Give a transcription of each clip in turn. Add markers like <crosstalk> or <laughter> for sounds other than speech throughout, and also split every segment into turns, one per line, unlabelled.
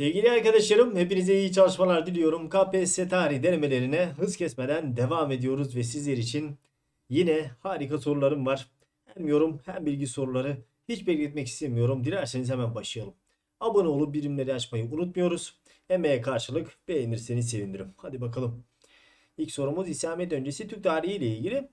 Sevgili arkadaşlarım, hepinize iyi çalışmalar diliyorum. KPSS tarih denemelerine hız kesmeden devam ediyoruz ve sizler için yine harika sorularım var. Hem yorum hem bilgi soruları. Hiç bekletmek istemiyorum. Dilerseniz hemen başlayalım. Abone olup birimleri açmayı unutmuyoruz. Emeğe karşılık beğenirseniz sevinirim. Hadi bakalım. İlk sorumuz İslamiyet öncesi Türk tarihi ile ilgili.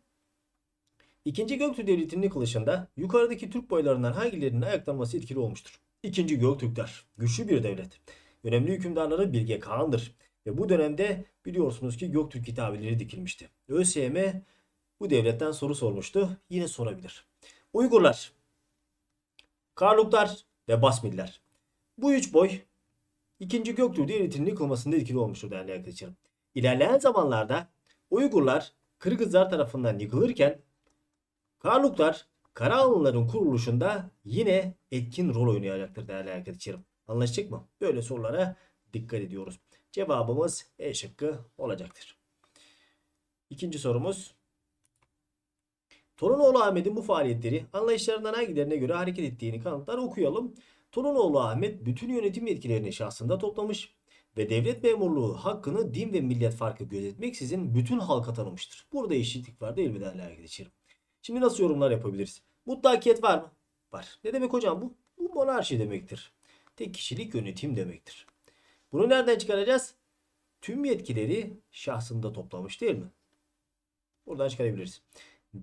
İkinci Göktürk Devleti'nin yıkılışında yukarıdaki Türk boylarından hangilerinin ayaklanması etkili olmuştur? İkinci Göktürkler güçlü bir devlet. Önemli hükümdarları Bilge Kağan'dır. Ve bu dönemde biliyorsunuz ki Göktürk kitabeleri dikilmişti. ÖSYM bu devletten soru sormuştu. Yine sorabilir. Uygurlar, Karluklar ve Basmiller. Bu üç boy İkinci Göktürk Devleti'nin yıkılmasında etkili olmuştur değerli arkadaşlarım. İlerleyen zamanlarda Uygurlar Kırgızlar tarafından yıkılırken Karluklar Karahanlıların kuruluşunda yine etkin rol oynayacaktır değerli arkadaşlarım. Anlaştık mı? Böyle sorulara dikkat ediyoruz. Cevabımız E şıkkı olacaktır. İkinci sorumuz. Torunoğlu Ahmet'in bu faaliyetleri anlayışlarından hangilerine göre hareket ettiğini kanıtlar okuyalım. Torunoğlu Ahmet bütün yönetim yetkilerini şahsında toplamış ve devlet memurluğu hakkını din ve millet farkı gözetmeksizin bütün halka tanımıştır. Burada eşitlik var değil mi değerli arkadaşlarım? Şimdi nasıl yorumlar yapabiliriz? Mutlakiyet var mı? Var. Ne demek hocam bu? Bu monarşi demektir. Tek kişilik yönetim demektir. Bunu nereden çıkaracağız? Tüm yetkileri şahsında toplamış değil mi? Buradan çıkarabiliriz.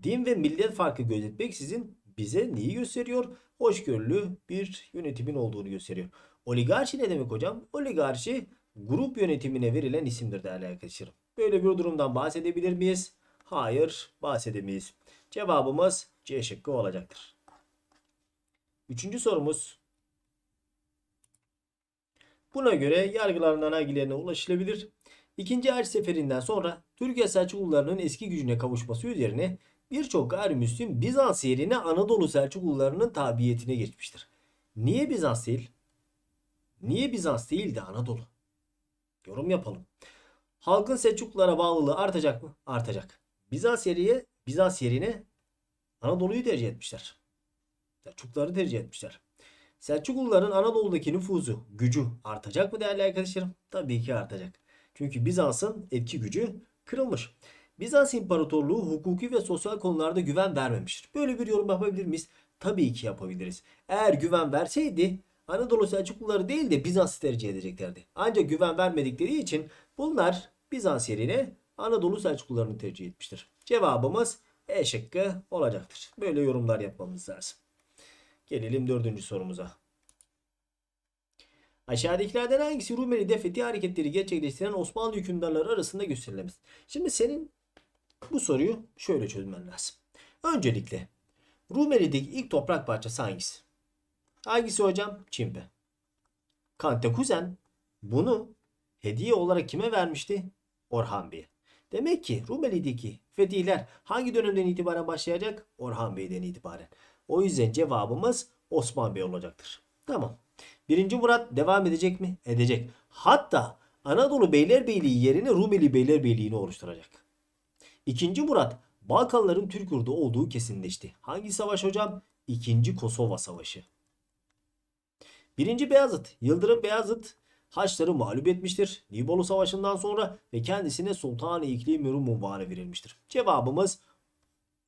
Din ve millet farkı gözetmeksizin bize neyi gösteriyor? Hoşgörülü bir yönetimin olduğunu gösteriyor. Oligarşi ne demek hocam? Oligarşi grup yönetimine verilen isimdir değerli arkadaşlarım. Böyle bir durumdan bahsedebilir miyiz? Hayır, bahsedemeyiz. Cevabımız C şıkkı olacaktır. Üçüncü sorumuz. Buna göre yargılarından hangilerine ulaşılabilir? İkinci Haç Seferinden sonra Türkiye Selçuklularının eski gücüne kavuşması üzerine birçok gayrimüslim Bizans yerine Anadolu Selçuklularının tabiyetine geçmiştir. Niye Bizans değil? Niye Bizans değil de Anadolu? Yorum yapalım. Halkın Selçuklulara bağlılığı artacak mı? Artacak. Bizans yerine, Bizans yerine Anadolu'yu tercih etmişler. Selçukluları tercih etmişler. Selçukluların Anadolu'daki nüfuzu, gücü artacak mı değerli arkadaşlarım? Tabii ki artacak. Çünkü Bizans'ın etki gücü kırılmış. Bizans İmparatorluğu hukuki ve sosyal konularda güven vermemiştir. Böyle bir yorum yapabilir miyiz? Tabii ki yapabiliriz. Eğer güven verseydi Anadolu Selçukluları değil de Bizans'ı tercih edeceklerdi. Ancak güven vermedikleri için bunlar Bizans yerine Anadolu Selçuklularını tercih etmiştir. Cevabımız E şıkkı olacaktır. Böyle yorumlar yapmamız lazım. Gelelim dördüncü sorumuza. Aşağıdakilerden hangisi Rumeli'de fethi hareketleri gerçekleştiren Osmanlı hükümdarları arasında gösterilemez? Şimdi senin bu soruyu şöyle çözmen lazım. Öncelikle Rumeli'deki ilk toprak parçası hangisi? Hangisi hocam? Çimpe. Kantekuzen bunu hediye olarak kime vermişti? Orhan Bey'e. Demek ki Rumeli'deki fetihler hangi dönemden itibaren başlayacak? Orhan Bey'den itibaren. O yüzden cevabımız Osman Bey olacaktır. Tamam. Birinci Murat devam edecek mi? Edecek. Hatta Anadolu Beylerbeyliği yerine Rumeli Beylerbeyliğini oluşturacak. İkinci Murat Balkanların Türk yurdu olduğu kesinleşti. Hangi savaş hocam? İkinci Kosova Savaşı. Birinci Beyazıt, Yıldırım Beyazıt Haçları mağlup etmiştir. Nibolu Savaşı'ndan sonra ve kendisine Sultan-ı İklim Rum unvanı verilmiştir. Cevabımız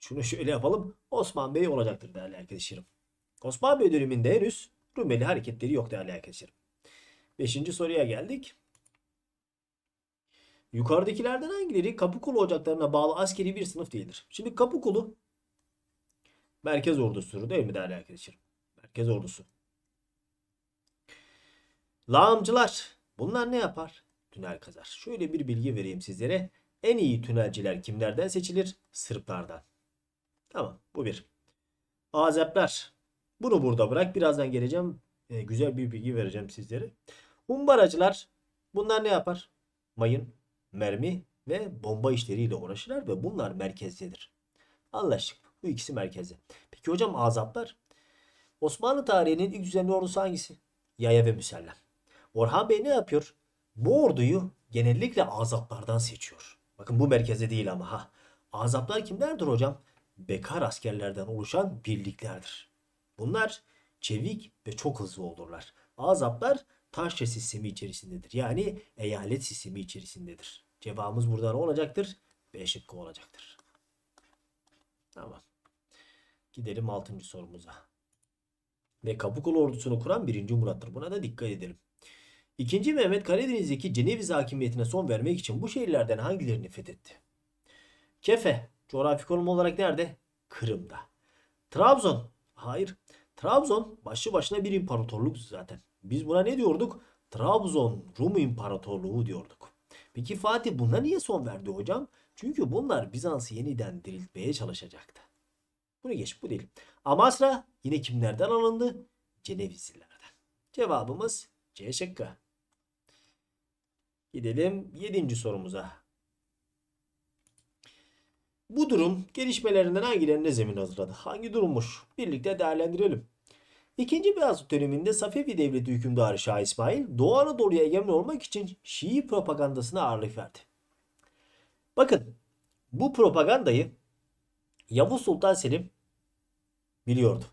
şunu şöyle yapalım. Osman Bey olacaktır değerli arkadaşlarım. Osman Bey döneminde henüz Rumeli hareketleri yok değerli arkadaşlarım. Beşinci soruya geldik. Yukarıdakilerden hangileri Kapıkulu ocaklarına bağlı askeri bir sınıf değildir? Şimdi Kapıkulu merkez ordusu değil mi değerli arkadaşlarım? Merkez ordusu. Lağımcılar. Bunlar ne yapar? Tünel kazar. Şöyle bir bilgi vereyim sizlere. En iyi tünelciler kimlerden seçilir? Sırplardan. Tamam bu bir. Azepler. Bunu burada bırak. Birazdan geleceğim. Ee, güzel bir bilgi vereceğim sizlere. Humbaracılar. Bunlar ne yapar? Mayın, mermi ve bomba işleriyle uğraşırlar ve bunlar merkezdedir. Anlaştık. Bu ikisi merkezde. Peki hocam azaplar? Osmanlı tarihinin ilk düzenli ordusu hangisi? Yaya ve Müsellem. Orhan Bey ne yapıyor? Bu orduyu genellikle azaplardan seçiyor. Bakın bu merkezde değil ama ha. Azaplar kimlerdir hocam? Bekar askerlerden oluşan birliklerdir. Bunlar çevik ve çok hızlı olurlar. Azaplar taşra sistemi içerisindedir. Yani eyalet sistemi içerisindedir. Cevabımız burada ne olacaktır? B şıkkı olacaktır. Tamam. Gidelim 6. sorumuza. Ve Kapıkulu ordusunu kuran 1. Murat'tır. Buna da dikkat edelim. İkinci Mehmet Karadeniz'deki Ceneviz hakimiyetine son vermek için bu şehirlerden hangilerini fethetti? Kefe, coğrafi konum olarak nerede? Kırım'da. Trabzon, hayır. Trabzon başlı başına bir imparatorluk zaten. Biz buna ne diyorduk? Trabzon Rum İmparatorluğu diyorduk. Peki Fatih buna niye son verdi hocam? Çünkü bunlar Bizans'ı yeniden diriltmeye çalışacaktı. Bunu geç bu değil. Amasra yine kimlerden alındı? Cenevizlilerden. Cevabımız C şıkkı. Gidelim 7. sorumuza. Bu durum gelişmelerinden hangilerine zemin hazırladı? Hangi durummuş? Birlikte değerlendirelim. İkinci Beyazıt döneminde Safevi Devleti hükümdarı Şah İsmail Doğu Anadolu'ya egemen olmak için Şii propagandasına ağırlık verdi. Bakın bu propagandayı Yavuz Sultan Selim biliyordu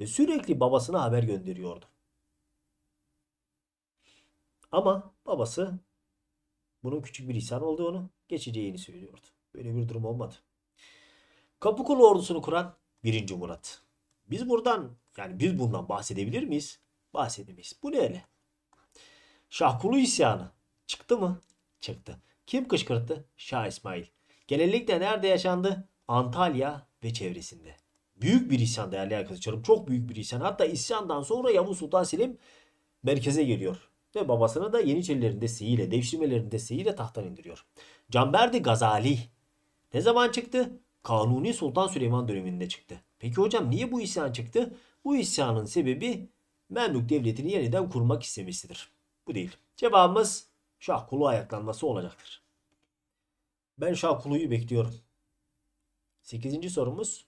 ve sürekli babasına haber gönderiyordu. Ama babası bunun küçük bir isyan olduğunu geçeceğini söylüyordu. Böyle bir durum olmadı. Kapıkulu ordusunu kuran 1. Murat. Biz buradan yani biz bundan bahsedebilir miyiz? Bahsedemeyiz. Bu ne öyle? Şahkulu isyanı çıktı mı? Çıktı. Kim kışkırttı? Şah İsmail. Genellikle nerede yaşandı? Antalya ve çevresinde. Büyük bir isyan değerli arkadaşlarım. Çok büyük bir isyan. Hatta isyandan sonra Yavuz Sultan Selim merkeze geliyor. Ve babasını da Yeniçerilerin desteğiyle, devşirmelerin desteğiyle tahttan indiriyor. Canberdi Gazali ne zaman çıktı? Kanuni Sultan Süleyman döneminde çıktı. Peki hocam niye bu isyan çıktı? Bu isyanın sebebi Memlük Devleti'ni yeniden kurmak istemesidir. Bu değil. Cevabımız Şahkulu ayaklanması olacaktır. Ben Şahkulu'yu bekliyorum. 8. sorumuz.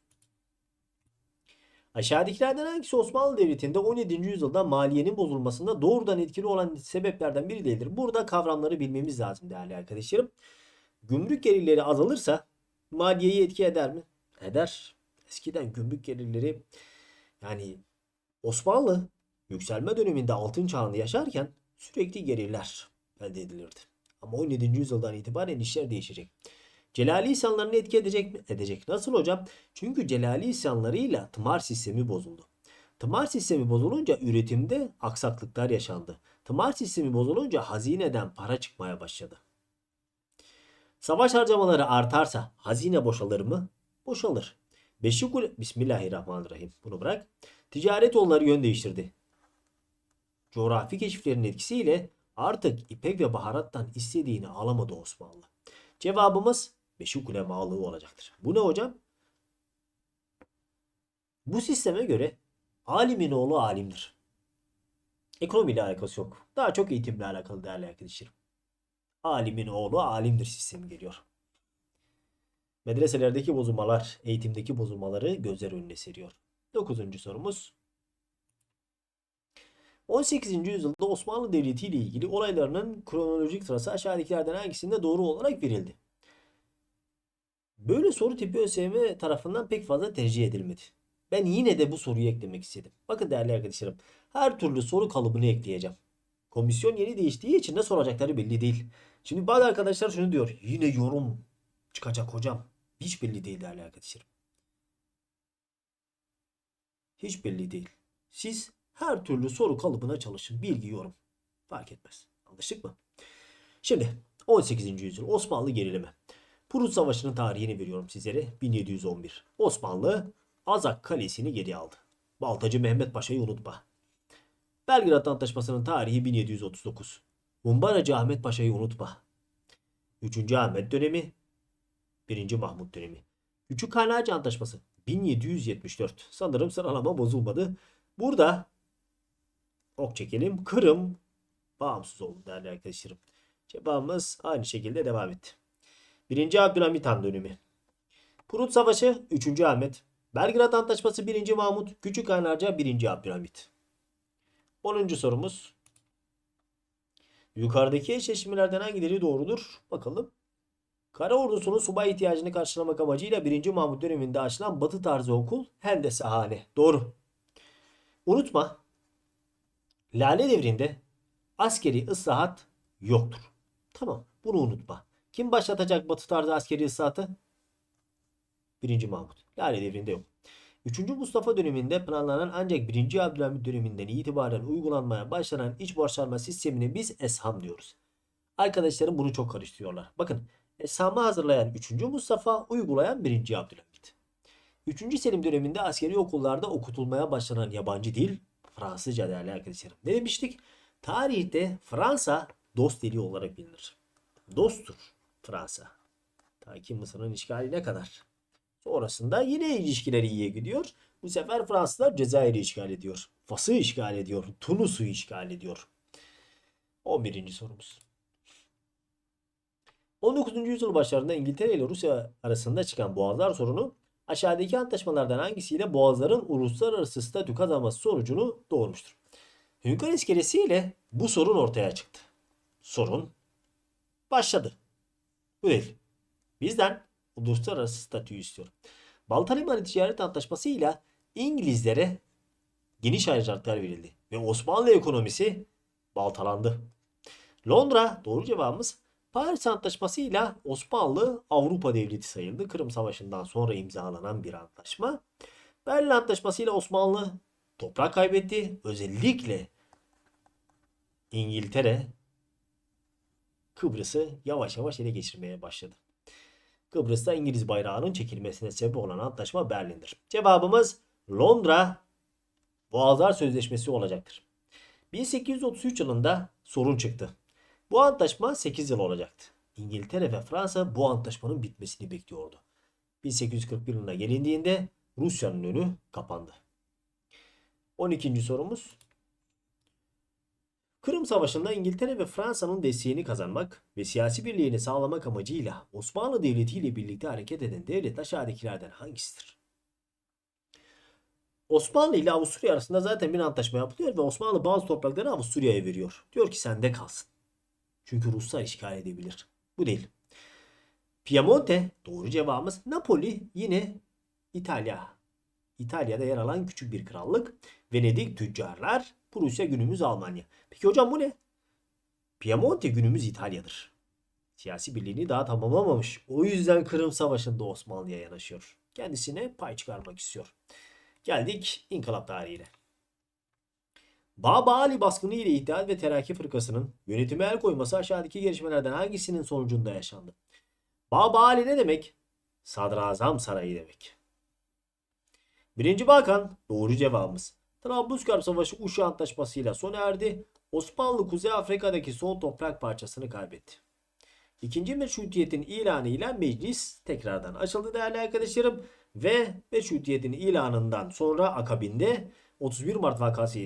Aşağıdakilerden hangisi Osmanlı Devleti'nde 17. yüzyılda maliyenin bozulmasında doğrudan etkili olan sebeplerden biri değildir? Burada kavramları bilmemiz lazım değerli arkadaşlarım. Gümrük gelirleri azalırsa maliyeyi etki eder mi? Eder. Eskiden gümrük gelirleri yani Osmanlı yükselme döneminde altın çağında yaşarken sürekli gelirler elde edilirdi. Ama 17. yüzyıldan itibaren işler değişecek. Celali isyanlarını etki edecek mi? Edecek. Nasıl hocam? Çünkü Celali isyanlarıyla tımar sistemi bozuldu. Tımar sistemi bozulunca üretimde aksaklıklar yaşandı. Tımar sistemi bozulunca hazineden para çıkmaya başladı. Savaş harcamaları artarsa hazine boşalır mı? Boşalır. Beşikul Bismillahirrahmanirrahim. Bunu bırak. Ticaret yolları yön değiştirdi. Coğrafi keşiflerin etkisiyle artık ipek ve baharattan istediğini alamadı Osmanlı. Cevabımız Beşik ulemalığı olacaktır. Bu ne hocam? Bu sisteme göre alimin oğlu alimdir. Ekonomiyle alakası yok. Daha çok eğitimle alakalı değerli arkadaşlarım. Alimin oğlu alimdir sistemi geliyor. Medreselerdeki bozulmalar, eğitimdeki bozulmaları gözler önüne seriyor. 9. sorumuz. 18. yüzyılda Osmanlı Devleti ile ilgili olaylarının kronolojik sırası aşağıdakilerden hangisinde doğru olarak verildi? Böyle soru tipi ÖSYM tarafından pek fazla tercih edilmedi. Ben yine de bu soruyu eklemek istedim. Bakın değerli arkadaşlarım, her türlü soru kalıbını ekleyeceğim. Komisyon yeni değiştiği için ne soracakları belli değil. Şimdi bazı arkadaşlar şunu diyor. Yine yorum çıkacak hocam. Hiç belli değil değerli arkadaşlarım. Hiç belli değil. Siz her türlü soru kalıbına çalışın. Bilgi, yorum. Fark etmez. Anlaştık mı? Şimdi 18. yüzyıl Osmanlı gerileme. Prut Savaşı'nın tarihini veriyorum sizlere. 1711. Osmanlı Azak Kalesi'ni geri aldı. Baltacı Mehmet Paşa'yı unutma. Belgrad Antlaşması'nın tarihi 1739. Mumbaracı Ahmet Paşa'yı unutma. 3. Ahmet dönemi 1. Mahmut dönemi. Küçük Kanarca Antlaşması 1774. Sanırım sıralama bozulmadı. Burada ok çekelim. Kırım bağımsız oldu değerli arkadaşlarım. Cevabımız aynı şekilde devam etti. 1. Abdülhamit Han dönemi. Prut Savaşı 3. Ahmet. Belgrad Antlaşması 1. Mahmut. Küçük Kanarca 1. Abdülhamit. 10. sorumuz. Yukarıdaki eşleşmelerden hangileri doğrudur? Bakalım. Kara ordusunun subay ihtiyacını karşılamak amacıyla 1. Mahmut döneminde açılan batı tarzı okul Hendesehane. Doğru. Unutma. Lale devrinde askeri ıslahat yoktur. Tamam bunu unutma. Kim başlatacak Batı tarzı askeri ıslahatı? 1. Mahmut. Lale devrinde yok. 3. Mustafa döneminde planlanan ancak 1. Abdülhamit döneminden itibaren uygulanmaya başlanan iç borçlanma sistemine biz esham diyoruz. Arkadaşlarım bunu çok karıştırıyorlar. Bakın eshamı hazırlayan 3. Mustafa uygulayan 1. Abdülhamit. 3. Selim döneminde askeri okullarda okutulmaya başlanan yabancı dil Fransızca değerli arkadaşlarım. Ne demiştik? Tarihte Fransa dost dili olarak bilinir. Dosttur Fransa. Ta ki Mısır'ın işgaline kadar. Sonrasında yine ilişkiler iyiye gidiyor. Bu sefer Fransızlar Cezayir'i işgal ediyor. Fas'ı işgal ediyor. Tunus'u işgal ediyor. 11. sorumuz. 19. yüzyıl başlarında İngiltere ile Rusya arasında çıkan Boğazlar sorunu aşağıdaki antlaşmalardan hangisiyle Boğazların uluslararası statü kazanması sonucunu doğurmuştur? Hünkar iskelesi ile bu sorun ortaya çıktı. Sorun başladı. Bu. Bizden uluslararası statüyü istiyor. Balta Limanı Ticaret Antlaşması ile İngilizlere geniş ayrıcalıklar verildi ve Osmanlı ekonomisi baltalandı. Londra doğru cevabımız Paris Antlaşması ile Osmanlı Avrupa devleti sayıldı. Kırım Savaşı'ndan sonra imzalanan bir antlaşma. Berlin Antlaşması ile Osmanlı toprak kaybetti. Özellikle İngiltere Kıbrıs'ı yavaş yavaş ele geçirmeye başladı. Kıbrıs'ta İngiliz bayrağının çekilmesine sebep olan antlaşma Berlin'dir. Cevabımız Londra Boğazlar Sözleşmesi olacaktır. 1833 yılında sorun çıktı. Bu antlaşma 8 yıl olacaktı. İngiltere ve Fransa bu antlaşmanın bitmesini bekliyordu. 1841 yılına gelindiğinde Rusya'nın önü kapandı. 12. sorumuz. Kırım Savaşı'nda İngiltere ve Fransa'nın desteğini kazanmak ve siyasi birliğini sağlamak amacıyla Osmanlı Devleti ile birlikte hareket eden devlet aşağıdakilerden hangisidir? Osmanlı ile Avusturya arasında zaten bir antlaşma yapılıyor ve Osmanlı bazı toprakları Avusturya'ya veriyor. Diyor ki sende kalsın. Çünkü Ruslar işgal edebilir. Bu değil. Piemonte doğru cevabımız. Napoli yine İtalya. İtalya'da yer alan küçük bir krallık. Venedik tüccarlar. Prusya günümüz Almanya. Peki hocam bu ne? Piemonte günümüz İtalya'dır. Siyasi birliğini daha tamamlamamış. O yüzden Kırım Savaşı'nda Osmanlı'ya yanaşıyor. Kendisine pay çıkarmak istiyor. Geldik inkılap tarihine. Baba Ali baskını ile İttihat ve Terakki Fırkası'nın yönetime el koyması aşağıdaki gelişmelerden hangisinin sonucunda yaşandı? Baba Ali ne demek? Sadrazam Sarayı demek. Birinci Balkan doğru cevabımız. Trablusgarp Savaşı Uşa Antlaşması'yla sona erdi. Osmanlı Kuzey Afrika'daki son toprak parçasını kaybetti. İkinci meşrutiyetin ilanı ile meclis tekrardan açıldı değerli arkadaşlarım. Ve meşrutiyetin ilanından sonra akabinde 31 Mart vakası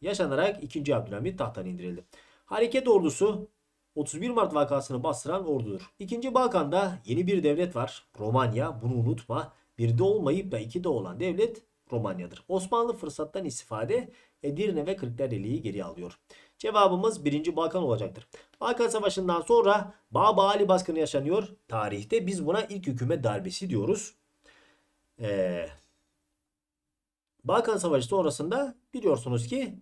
yaşanarak 2. Abdülhamit tahttan indirildi. Hareket ordusu 31 Mart vakasını bastıran ordudur. İkinci Balkan'da yeni bir devlet var. Romanya. Bunu unutma. Birde olmayıp da ikide olan devlet Romanya'dır. Osmanlı fırsattan istifade Edirne ve Kırklareli'yi geri alıyor. Cevabımız 1. Balkan olacaktır. Balkan Savaşı'ndan sonra Baba Ali baskını yaşanıyor. Tarihte biz buna ilk hükümet darbesi diyoruz. Ee, Balkan Savaşı sonrasında biliyorsunuz ki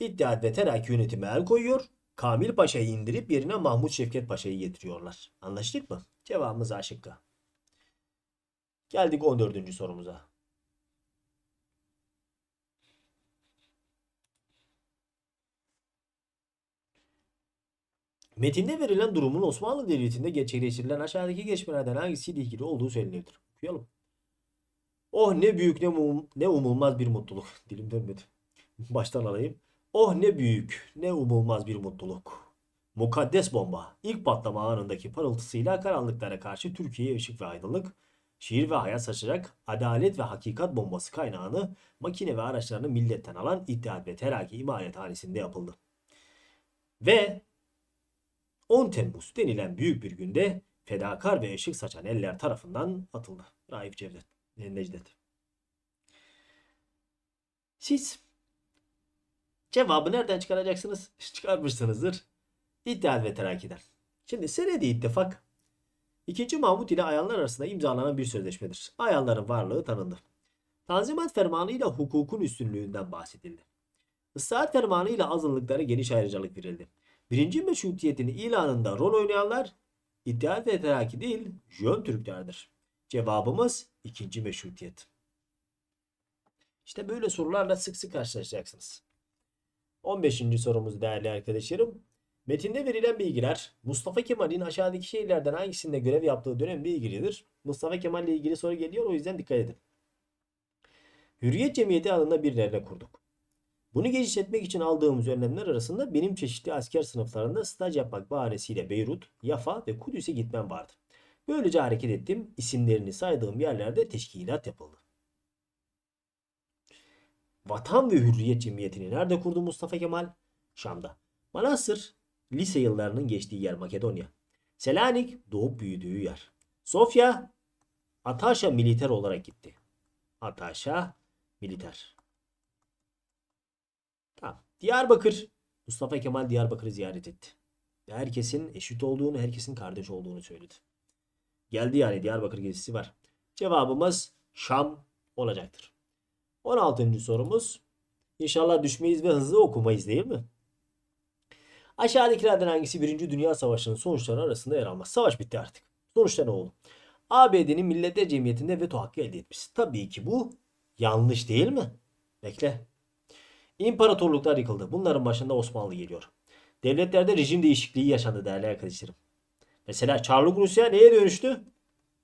İttihat ve Terakki yönetimi el koyuyor. Kamil Paşa'yı indirip yerine Mahmut Şevket Paşa'yı getiriyorlar. Anlaştık mı? Cevabımız A. Geldik 14. sorumuza. Metinde verilen durumun Osmanlı Devleti'nde gerçekleştirilen aşağıdaki gelişmelerden hangisiyle ilgili olduğu söylenebilir. Okuyalım. Oh ne büyük ne, um ne umulmaz bir mutluluk. <laughs> Dilim dönmedi. Baştan alayım. Oh ne büyük ne umulmaz bir mutluluk. Mukaddes bomba ilk patlama anındaki parıltısıyla karanlıklara karşı Türkiye'ye ışık ve aydınlık, şiir ve hayat saçacak adalet ve hakikat bombası kaynağını makine ve araçlarını milletten alan İttihat ve Terakki imalathanesinde yapıldı. Ve 10 Temmuz denilen büyük bir günde fedakar ve ışık saçan eller tarafından atıldı. Raif Cevdet, Necdet. Siz cevabı nereden çıkaracaksınız? <laughs> Çıkarmışsınızdır. İttihat ve Terakki'den. Şimdi senedi ittifak 2. Mahmut ile ayanlar arasında imzalanan bir sözleşmedir. Ayanların varlığı tanındı. Tanzimat fermanı ile hukukun üstünlüğünden bahsedildi. Islahat fermanı ile azınlıklara geniş ayrıcalık verildi. Birinci meşrutiyetin ilanında rol oynayanlar İttihat ve Terakki değil, Jön Türklerdir. Cevabımız ikinci meşrutiyet. İşte böyle sorularla sık sık karşılaşacaksınız. 15. sorumuz değerli arkadaşlarım. Metinde verilen bilgiler Mustafa Kemal'in aşağıdaki şehirlerden hangisinde görev yaptığı dönemle ilgilidir. Mustafa Kemal ile ilgili soru geliyor o yüzden dikkat edin. Hürriyet Cemiyeti adında bir dernek kurduk. Bunu genişletmek için aldığımız önlemler arasında benim çeşitli asker sınıflarında staj yapmak bahanesiyle Beyrut, Yafa ve Kudüs'e gitmem vardı. Böylece hareket ettim. İsimlerini saydığım yerlerde teşkilat yapıldı. Vatan ve Hürriyet Cemiyeti'ni nerede kurdu Mustafa Kemal? Şam'da. Manastır, lise yıllarının geçtiği yer Makedonya. Selanik, doğup büyüdüğü yer. Sofya, Ataşa militer olarak gitti. Ataşa militer. Tamam. Diyarbakır. Mustafa Kemal Diyarbakır'ı ziyaret etti. Herkesin eşit olduğunu, herkesin kardeş olduğunu söyledi. Geldi yani Diyarbakır gezisi var. Cevabımız Şam olacaktır. 16. sorumuz. İnşallah düşmeyiz ve hızlı okumayız değil mi? Aşağıdakilerden hangisi 1. Dünya Savaşı'nın sonuçları arasında yer almaz? Savaş bitti artık. Sonuçta ne oldu? ABD'nin Milletler Cemiyeti'nde veto hakkı elde etmiş. Tabii ki bu yanlış değil mi? Bekle. İmparatorluklar yıkıldı. Bunların başında Osmanlı geliyor. Devletlerde rejim değişikliği yaşandı değerli arkadaşlarım. Mesela Çarlık Rusya neye dönüştü?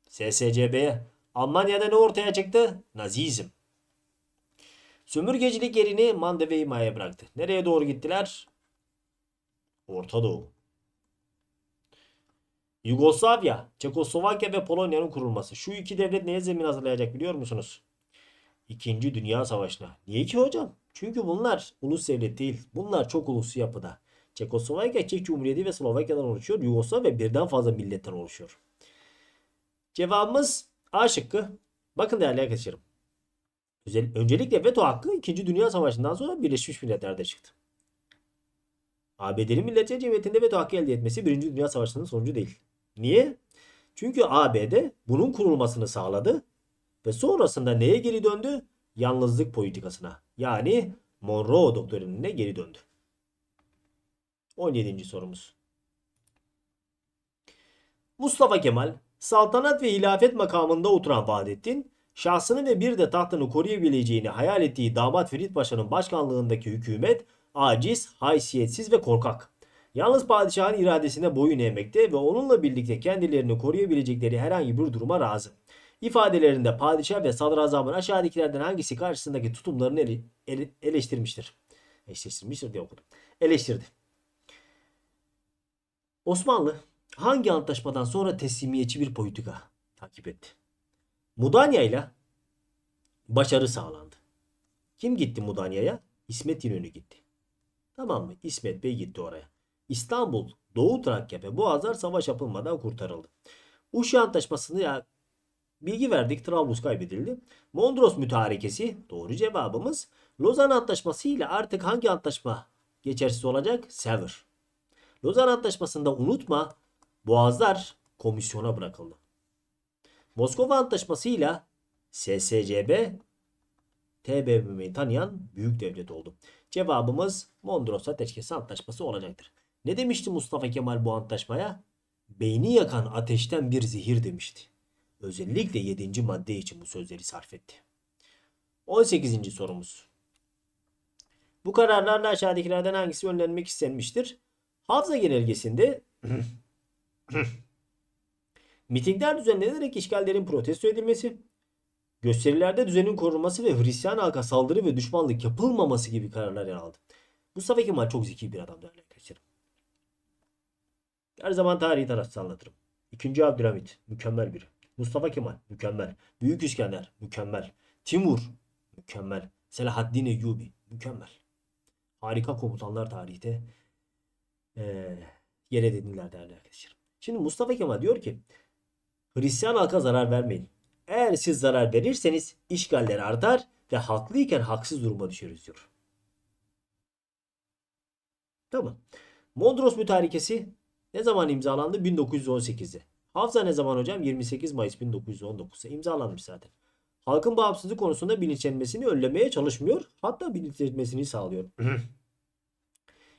SSCB'ye. Almanya'da ne ortaya çıktı? Nazizm. Sömürgecilik yerini Mande ve İma'ya bıraktı. Nereye doğru gittiler? Orta Doğu. Yugoslavya, Çekoslovakya ve Polonya'nın kurulması. Şu iki devlet neye zemin hazırlayacak biliyor musunuz? İkinci Dünya Savaşı'na. Niye ki hocam? Çünkü bunlar ulus devlet değil. Bunlar çok uluslu yapıda. Çekoslovakya, Çek Cumhuriyeti ve Slovakya'dan oluşuyor. Yugoslavya birden fazla milletten oluşuyor. Cevabımız A şıkkı. Bakın değerli arkadaşlarım. Öncelikle veto hakkı 2. Dünya Savaşı'ndan sonra Birleşmiş Milletler'de çıktı. ABD'nin Milletler Cemiyeti'nde veto hakkı elde etmesi 1. Dünya Savaşı'nın sonucu değil. Niye? Çünkü ABD bunun kurulmasını sağladı ve sonrasında neye geri döndü? Yalnızlık politikasına. Yani Monroe doktrinine geri döndü. 17. sorumuz. Mustafa Kemal saltanat ve hilafet makamında oturan Vahdettin, şahsını ve bir de tahtını koruyabileceğini hayal ettiği damat Ferit Paşa'nın başkanlığındaki hükümet aciz, haysiyetsiz ve korkak. Yalnız padişahın iradesine boyun eğmekte ve onunla birlikte kendilerini koruyabilecekleri herhangi bir duruma razı. İfadelerinde padişah ve sadrazamın aşağıdakilerden hangisi karşısındaki tutumlarını ele, ele, eleştirmiştir? Eleştirmiştir diye okudum. Eleştirdi. Osmanlı hangi antlaşmadan sonra teslimiyetçi bir politika takip etti? Mudanya ile başarı sağlandı. Kim gitti Mudanya'ya? İsmet İnönü gitti. Tamam mı? İsmet Bey gitti oraya. İstanbul, Doğu Trakya ve Boğazlar savaş yapılmadan kurtarıldı. Uşu Antlaşması'nı bilgi verdik. Trablus kaybedildi. Mondros mütarekesi doğru cevabımız. Lozan Antlaşması ile artık hangi antlaşma geçersiz olacak? Sever. Lozan Antlaşması'nda unutma Boğazlar komisyona bırakıldı. Moskova Antlaşması ile SSCB TBMM'yi tanıyan büyük devlet oldu. Cevabımız Mondros Ateşkesi Antlaşması olacaktır. Ne demişti Mustafa Kemal bu antlaşmaya? Beyni yakan ateşten bir zehir demişti. Özellikle 7. madde için bu sözleri sarf etti. 18. sorumuz. Bu kararlarla aşağıdakilerden hangisi önlenmek istenmiştir? Hafıza genelgesinde <laughs> mitingler düzenlenerek işgallerin protesto edilmesi, gösterilerde düzenin korunması ve Hristiyan halka saldırı ve düşmanlık yapılmaması gibi kararlar yer aldı. Mustafa Kemal çok zeki bir adam değerli arkadaşlarım. Her zaman tarihi tarafsız anlatırım. İkinci Abdülhamit mükemmel biri. Mustafa Kemal mükemmel. Büyük İskender mükemmel. Timur mükemmel. Selahaddin Eyyubi mükemmel. Harika komutanlar tarihte ee, yer edindiler değerli arkadaşlarım. Şimdi Mustafa Kemal diyor ki Hristiyan halka zarar vermeyin. Eğer siz zarar verirseniz işgaller artar ve haklıyken haksız duruma düşeriz diyor. Tamam. Mondros Mütarekesi ne zaman imzalandı? 1918'de. Hafıza ne zaman hocam? 28 Mayıs 1919'da imzalanmış zaten. halkın bağımsızlık konusunda bilinçlenmesini önlemeye çalışmıyor. Hatta bilinçlenmesini sağlıyor.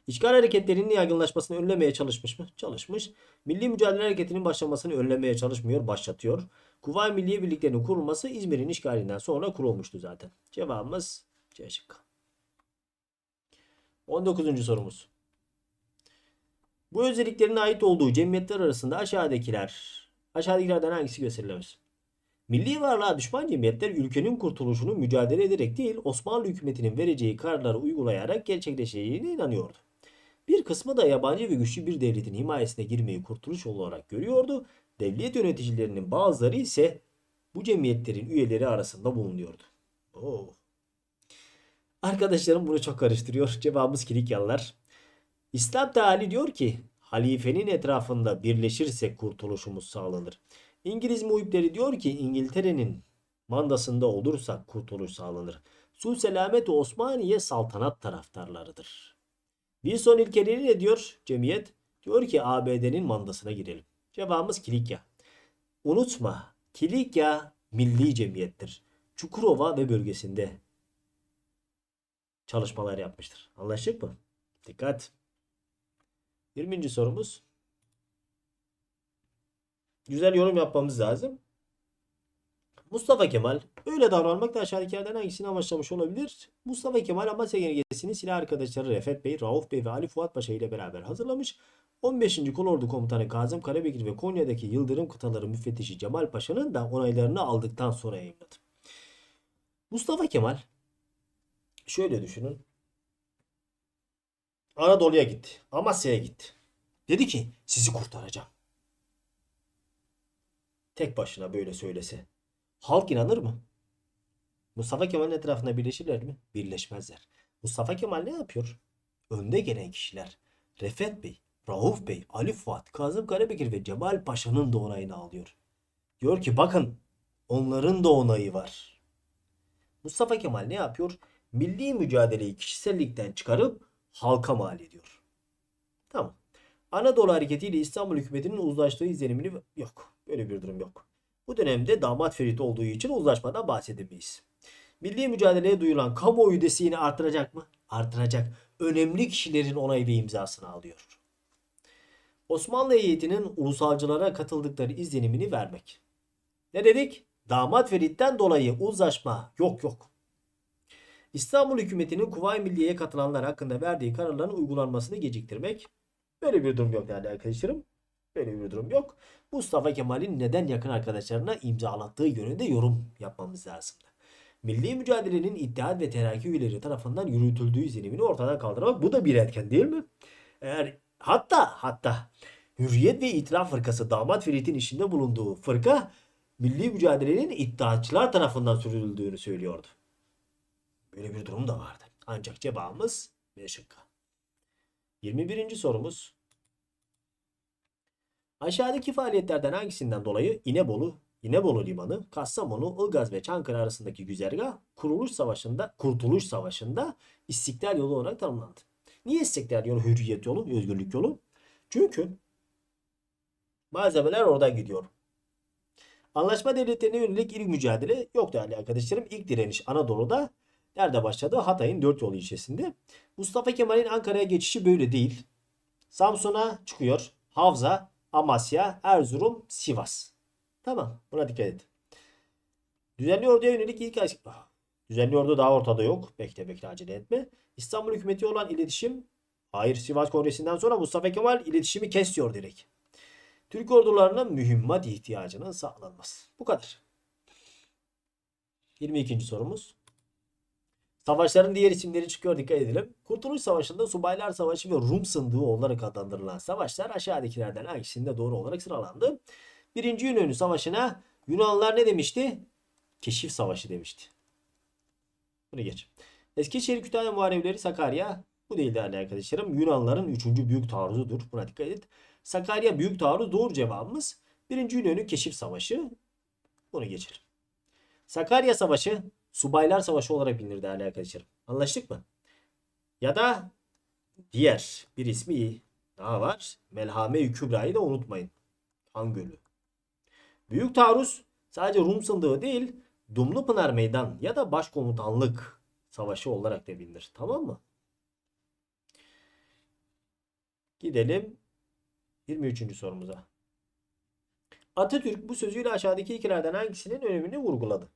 İşgal hareketlerinin yaygınlaşmasını önlemeye çalışmış mı? Çalışmış. Milli mücadele hareketinin başlamasını önlemeye çalışmıyor, başlatıyor. Kuvayi Milliye Birliklerinin kurulması İzmir'in işgalinden sonra kurulmuştu zaten. Cevabımız C şıkkı. 19. sorumuz. Bu özelliklerin ait olduğu cemiyetler arasında aşağıdakiler aşağıdakilerden hangisi gösterilemez? Milli varlığa düşman cemiyetler ülkenin kurtuluşunu mücadele ederek değil Osmanlı hükümetinin vereceği kararları uygulayarak gerçekleşeceğine inanıyordu. Bir kısmı da yabancı ve güçlü bir devletin himayesine girmeyi kurtuluş olarak görüyordu. Devlet yöneticilerinin bazıları ise bu cemiyetlerin üyeleri arasında bulunuyordu. Oo. Arkadaşlarım bunu çok karıştırıyor. Cevabımız Kilikyalılar. İslam Teali diyor ki halifenin etrafında birleşirsek kurtuluşumuz sağlanır. İngiliz muhipleri diyor ki İngiltere'nin mandasında olursak kurtuluş sağlanır. Sul Selamet ve Osmaniye saltanat taraftarlarıdır. Wilson ilkeleri ne diyor cemiyet? Diyor ki ABD'nin mandasına girelim. Cevabımız Kilikya. Unutma Kilikya milli cemiyettir. Çukurova ve bölgesinde çalışmalar yapmıştır. Anlaştık mı? Dikkat. 20. sorumuz. Güzel yorum yapmamız lazım. Mustafa Kemal öyle davranmakla aşağıdakilerden hangisini amaçlamış olabilir? Mustafa Kemal Amasya Genelgesi'ni silah arkadaşları Refet Bey, Rauf Bey ve Ali Fuat Paşa ile beraber hazırlamış. 15. Kolordu Komutanı Kazım Karabekir ve Konya'daki Yıldırım Kıtaları Müfettişi Cemal Paşa'nın da onaylarını aldıktan sonra yayınladı. Mustafa Kemal şöyle düşünün. Anadolu'ya gitti. Amasya'ya gitti. Dedi ki sizi kurtaracağım. Tek başına böyle söylese. Halk inanır mı? Mustafa Kemal'in etrafında birleşirler mi? Birleşmezler. Mustafa Kemal ne yapıyor? Önde gelen kişiler Refet Bey, Rauf Bey, Ali Fuat, Kazım Karabekir ve Cemal Paşa'nın da onayını alıyor. Diyor ki bakın onların da onayı var. Mustafa Kemal ne yapıyor? Milli mücadeleyi kişisellikten çıkarıp halka mal ediyor. Tamam. Anadolu hareketiyle İstanbul hükümetinin uzlaştığı izlenimini yok. Böyle bir durum yok. Bu dönemde damat Ferit olduğu için uzlaşmadan bahsedemeyiz. Milli mücadeleye duyulan kamuoyu desteğini artıracak mı? Artıracak. Önemli kişilerin onay ve imzasını alıyor. Osmanlı heyetinin ulusalcılara katıldıkları izlenimini vermek. Ne dedik? Damat Ferit'ten dolayı uzlaşma yok yok. İstanbul hükümetinin Kuvayi Milliye'ye katılanlar hakkında verdiği kararların uygulanmasını geciktirmek. Böyle bir durum yok değerli arkadaşlarım. Böyle bir durum yok. Mustafa Kemal'in neden yakın arkadaşlarına imzalattığı yönünde yorum yapmamız lazım. Milli mücadelenin İttihat ve Terakki üyeleri tarafından yürütüldüğü izlenimini ortadan kaldırmak bu da bir etken değil mi? Eğer hatta hatta Hürriyet ve İtilaf Fırkası damat Ferit'in içinde bulunduğu fırka milli mücadelenin iddiaçılar tarafından sürdürüldüğünü söylüyordu. Böyle bir durum da vardı. Ancak cevabımız B şıkkı. 21. sorumuz. Aşağıdaki faaliyetlerden hangisinden dolayı İnebolu, İnebolu Limanı, Kastamonu, Ilgaz ve Çankırı arasındaki güzergah Kuruluş Savaşı'nda, Kurtuluş Savaşı'nda İstiklal yolu olarak tanımlandı. Niye İstiklal yolu, Hürriyet yolu, Özgürlük yolu? Çünkü malzemeler oradan gidiyor. Anlaşma devletlerine yönelik ilk mücadele yok değerli arkadaşlarım. İlk direniş Anadolu'da nerede başladı? Hatay'ın dört yolu ilçesinde. Mustafa Kemal'in Ankara'ya geçişi böyle değil. Samsun'a çıkıyor. Havza, Amasya, Erzurum, Sivas. Tamam buna dikkat et. Düzenli orduya yönelik ilk ask... Ah, Düzenli ordu daha ortada yok. Bekle bekle acele etme. İstanbul hükümeti olan iletişim Hayır Sivas Kongresi'nden sonra Mustafa Kemal iletişimi kesiyor direkt. Türk ordularına mühimmat ihtiyacının sağlanması. Bu kadar. 22. sorumuz. Savaşların diğer isimleri çıkıyor dikkat edelim. Kurtuluş Savaşı'nda Subaylar Savaşı ve Rum Sındığı olarak adlandırılan savaşlar aşağıdakilerden hangisinde doğru olarak sıralandı? Birinci Yunanlı Savaşı'na Yunanlılar ne demişti? Keşif Savaşı demişti. Bunu geç. Eskişehir Kütahya Muharebeleri Sakarya. Bu değil değerli arkadaşlarım. Yunanların 3. büyük taarruzudur. Buna dikkat et. Sakarya büyük taarruz doğru cevabımız. Birinci Yunanlı Keşif Savaşı. Bunu geçelim. Sakarya Savaşı Subaylar Savaşı olarak bilinir değerli arkadaşlarım. Anlaştık mı? Ya da diğer bir ismi daha var. Melhame-i Kübra'yı da unutmayın. Han Gölü. Büyük taarruz sadece Rum sındığı değil Dumlupınar Meydan ya da Başkomutanlık Savaşı olarak da bilinir. Tamam mı? Gidelim 23. sorumuza. Atatürk bu sözüyle aşağıdaki ikilerden hangisinin önemini vurguladı?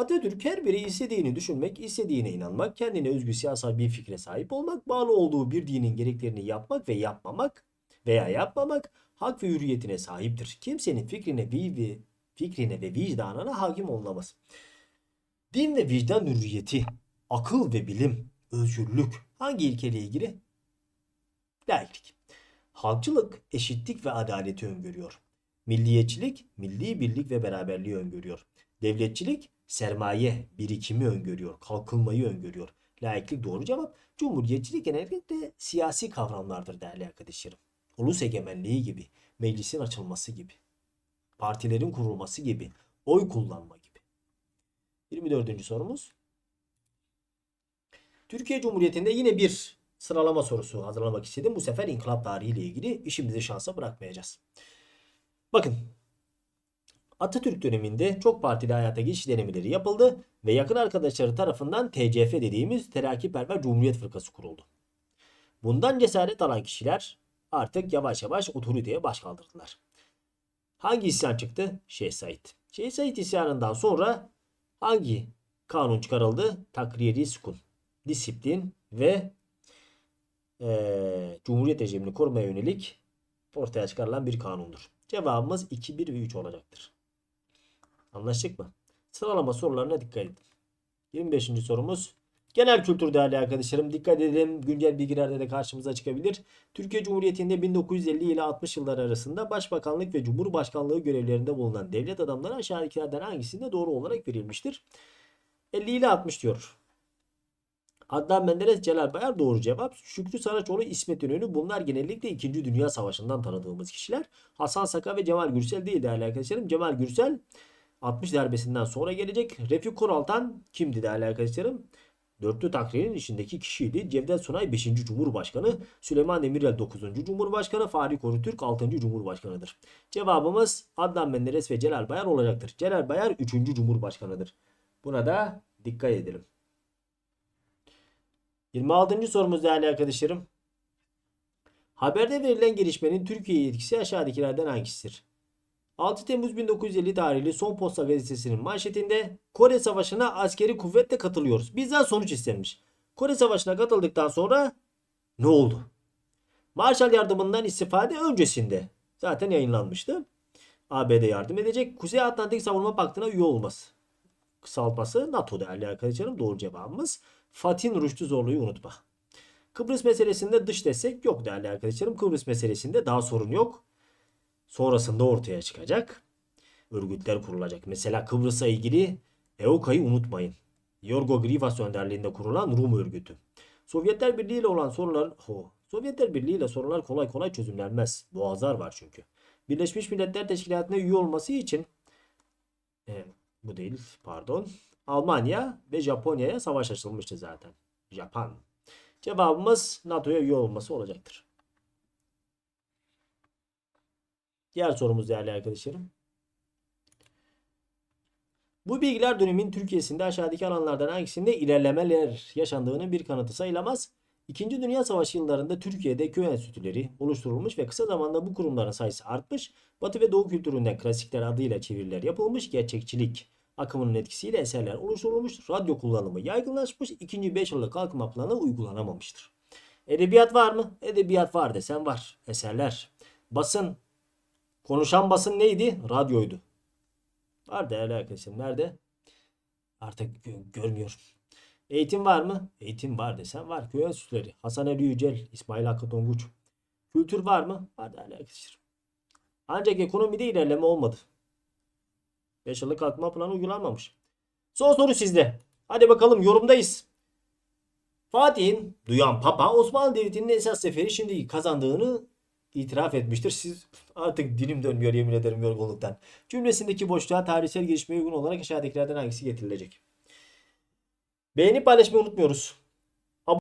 Atatürk her biri istediğini düşünmek, istediğine inanmak, kendine özgü siyasal bir fikre sahip olmak, bağlı olduğu bir dinin gereklerini yapmak ve yapmamak veya yapmamak hak ve hürriyetine sahiptir. Kimsenin fikrine ve fikrine ve vicdanına hakim olamaz. Din ve vicdan hürriyeti, akıl ve bilim, özgürlük hangi ilkeyle ilgili? Laiklik. Halkçılık eşitlik ve adaleti öngörüyor. Milliyetçilik milli birlik ve beraberliği öngörüyor. Devletçilik sermaye, birikimi öngörüyor, kalkınmayı öngörüyor. Laiklik doğru cevap. Cumhuriyetçilik genellikle siyasi kavramlardır değerli arkadaşlarım. Ulus egemenliği gibi, meclisin açılması gibi, partilerin kurulması gibi, oy kullanma gibi. 24. sorumuz. Türkiye Cumhuriyeti'nde yine bir sıralama sorusu hazırlamak istedim. Bu sefer inkılap tarihiyle ilgili işimizi şansa bırakmayacağız. Bakın Atatürk döneminde çok partili hayata geçiş denemeleri yapıldı ve yakın arkadaşları tarafından TCF dediğimiz Terakkiperver Cumhuriyet Fırkası kuruldu. Bundan cesaret alan kişiler artık yavaş yavaş otoriteye baş kaldırdılar. Hangi isyan çıktı? Şeyh Said. Şeyh Said isyanından sonra hangi kanun çıkarıldı? Takriri sukun, disiplin ve eee, Cumhuriyet rejimini korumaya yönelik ortaya çıkarılan bir kanundur. Cevabımız 2, 1 ve 3 olacaktır. Anlaştık mı? Sıralama sorularına dikkat edin. 25. sorumuz. Genel kültür değerli arkadaşlarım. Dikkat edelim. Güncel bilgilerde de karşımıza çıkabilir. Türkiye Cumhuriyeti'nde 1950 ile 60 yılları arasında Başbakanlık ve Cumhurbaşkanlığı görevlerinde bulunan devlet adamları aşağıdakilerden hangisinde doğru olarak verilmiştir? 50 ile 60 diyor. Adnan Menderes, Celal Bayar doğru cevap. Şükrü Saraçoğlu, İsmet İnönü bunlar genellikle 2. Dünya Savaşı'ndan tanıdığımız kişiler. Hasan Saka ve Cemal Gürsel değil değerli arkadaşlarım. Cemal Gürsel 60 darbesinden sonra gelecek. Refik Koraltan kimdi değerli arkadaşlarım? Dörtlü takririn içindeki kişiydi. Cevdet Sunay 5. Cumhurbaşkanı. Süleyman Demirel 9. Cumhurbaşkanı. Fahri Korutürk 6. Cumhurbaşkanıdır. Cevabımız Adnan Menderes ve Celal Bayar olacaktır. Celal Bayar 3. Cumhurbaşkanıdır. Buna da dikkat edelim. 26. sorumuz değerli arkadaşlarım. Haberde verilen gelişmenin Türkiye'ye etkisi aşağıdakilerden hangisidir? 6 Temmuz 1950 tarihli Son Posta gazetesinin manşetinde Kore Savaşı'na askeri kuvvetle katılıyoruz. Bizden sonuç istenmiş. Kore Savaşı'na katıldıktan sonra ne oldu? Marshall yardımından istifade öncesinde zaten yayınlanmıştı. ABD yardım edecek. Kuzey Atlantik Savunma Paktı'na üye olması. Kısaltması NATO değerli arkadaşlarım. Doğru cevabımız. Fatih Rüştü Zorlu'yu unutma. Kıbrıs meselesinde dış destek yok değerli arkadaşlarım. Kıbrıs meselesinde daha sorun yok. Sonrasında ortaya çıkacak. Örgütler kurulacak. Mesela Kıbrıs'a ilgili EOKA'yı unutmayın. Yorgo Grivas önderliğinde kurulan Rum örgütü. Sovyetler Birliği ile olan sorunlar ho, Sovyetler Birliği ile sorunlar kolay kolay çözümlenmez. Boğazlar var çünkü. Birleşmiş Milletler Teşkilatı'na üye olması için e, bu değil pardon. Almanya ve Japonya'ya savaş açılmıştı zaten. Japan. Cevabımız NATO'ya üye olması olacaktır. Diğer sorumuz değerli arkadaşlarım. Bu bilgiler dönemin Türkiye'sinde aşağıdaki alanlardan hangisinde ilerlemeler yaşandığının bir kanıtı sayılamaz. İkinci Dünya Savaşı yıllarında Türkiye'de köy enstitüleri oluşturulmuş ve kısa zamanda bu kurumların sayısı artmış. Batı ve Doğu kültüründen klasikler adıyla çeviriler yapılmış. Gerçekçilik akımının etkisiyle eserler oluşturulmuş. Radyo kullanımı yaygınlaşmış. İkinci 5 yıllık kalkınma planı uygulanamamıştır. Edebiyat var mı? Edebiyat var desen var. Eserler. Basın. Konuşan basın neydi? Radyoydu. Var değerli arkadaşım. Nerede? Artık gö- görmüyorum. Eğitim var mı? Eğitim var desen var. Köy enstitüleri. Hasan Ali Yücel, İsmail Hakkı Tonguç. Kültür var mı? Var değerli arkadaşlarım. Ancak ekonomide ilerleme olmadı. 5 yıllık kalkınma planı uygulanmamış. Son soru sizde. Hadi bakalım yorumdayız. Fatih'in duyan Papa Osmanlı Devleti'nin esas seferi şimdi kazandığını itiraf etmiştir. Siz artık dilim dönmüyor yemin ederim yorgunluktan. Cümlesindeki boşluğa tarihsel gelişmeye uygun olarak aşağıdakilerden hangisi getirilecek? Beğenip paylaşmayı unutmuyoruz.